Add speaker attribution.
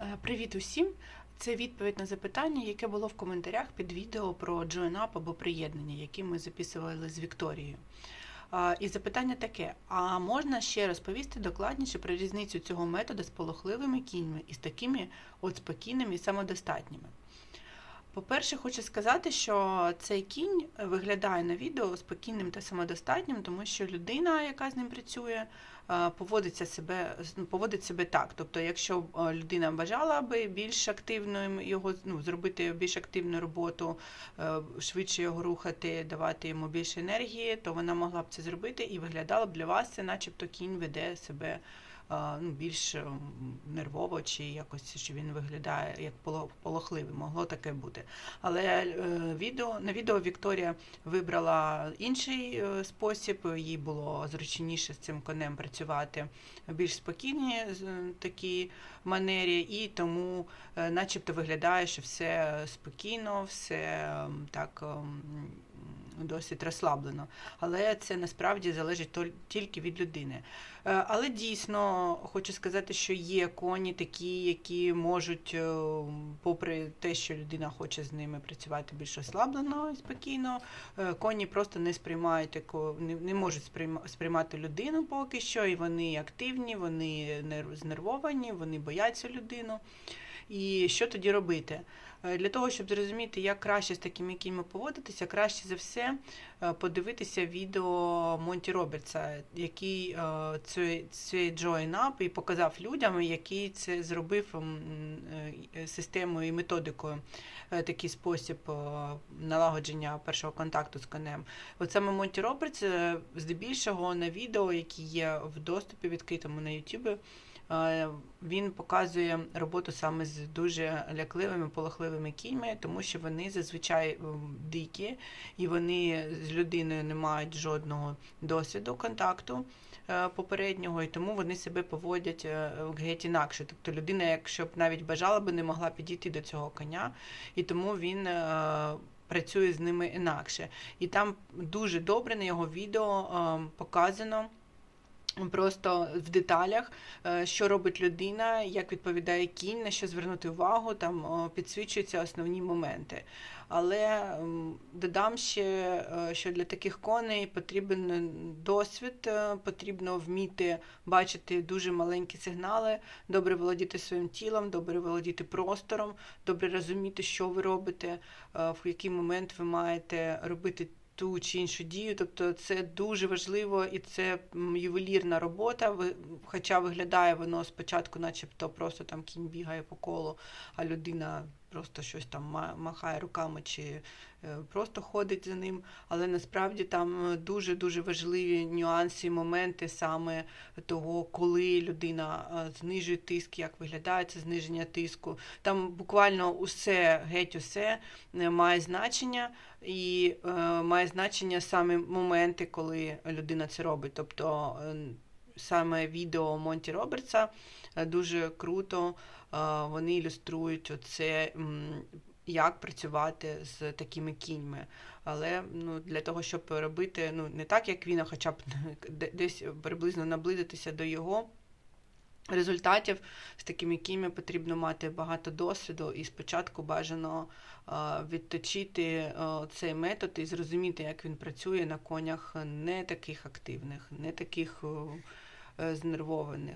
Speaker 1: Е, Привіт усім! Це відповідь на запитання, яке було в коментарях під відео про join-up або приєднання, які ми записували з Вікторією. І запитання таке: а можна ще розповісти докладніше про різницю цього методу з полохливими кіньми і з такими от спокійними і самодостатніми? По-перше, хочу сказати, що цей кінь виглядає на відео спокійним та самодостатнім, тому що людина, яка з ним працює, е, поводиться себе, поводить себе так. Тобто, якщо е, людина бажала би більш активною його ну, зробити більш активну роботу, е, швидше його рухати, давати йому більше енергії, то вона могла б це зробити і виглядала б для вас це, начебто кінь веде себе ну, більш ем, нервово, чи якось що він виглядає як поло- полохливий. Могло таке бути. Але е, відео на відео Вікторія вибрала інший е, спосіб. Їй було зручніше з цим конем працювати більш спокійній з- такій манері, і тому, е, начебто, виглядає, що все спокійно, все ем, так. Досить розслаблено, але це насправді залежить тільки від людини. Е, Але дійсно хочу сказати, що є коні такі, які можуть, е, попри те, що людина хоче з ними працювати більш розслаблено і спокійно, е, коні просто не сприймають не, можуть сприйма- сприймати людину поки що, і вони активні, вони нерв- знервовані, вони бояться людину. І що тоді робити? Е, Для того, щоб зрозуміти, як краще з такими кіньми поводитися, краще за все е, подивитися відео Монті Робертса, який е, цей, цей up і показав людям, який це зробив системою і методикою, такий спосіб налагодження першого контакту з конем. От саме Монті Робертс, здебільшого на відео, які є в доступі відкритому на Е, Він показує роботу саме з дуже лякливими, полохливими кіньми, тому що вони зазвичай дикі і вони з людиною не мають жодного досвіду контакту е, попереднього, і тому вони себе поводять е, геть інакше. Тобто людина, якщо б навіть бажала би, не могла підійти до цього коня, і тому він. е, Працює з ними інакше, і там дуже добре на його відео е, показано Просто в деталях, е, що робить людина, як відповідає кінь, на що звернути увагу, там підсвічуються основні моменти. Але додам ще, е, що для таких коней потрібен досвід, е, потрібно вміти бачити дуже маленькі сигнали, добре володіти своїм тілом, добре володіти простором, добре розуміти, що ви робите, в який момент ви маєте робити ту чи іншу дію. Тобто це дуже важливо і це ювелірна робота. Хоча виглядає воно спочатку, начебто просто там кінь бігає по колу, а людина просто щось там ма- махає руками чи е, просто ходить за ним. Але насправді там дуже-дуже важливі нюанси, моменти саме того, коли людина е, знижує тиск, як виглядає це зниження тиску. Там буквально усе, геть усе е, має значення і е, має значення саме моменти, коли людина це робить. Тобто е, саме відео Монті Робертса е, дуже круто. е, Вони ілюструють оце, як працювати з такими кіньми. Але ну, для того, щоб робити ну, не так, як він, а хоча б десь приблизно наблизитися до його. Результатів з такими кіньми потрібно мати багато досвіду, і спочатку бажано е, відточити цей метод і зрозуміти, як він працює на конях не таких активних, не таких знервованих.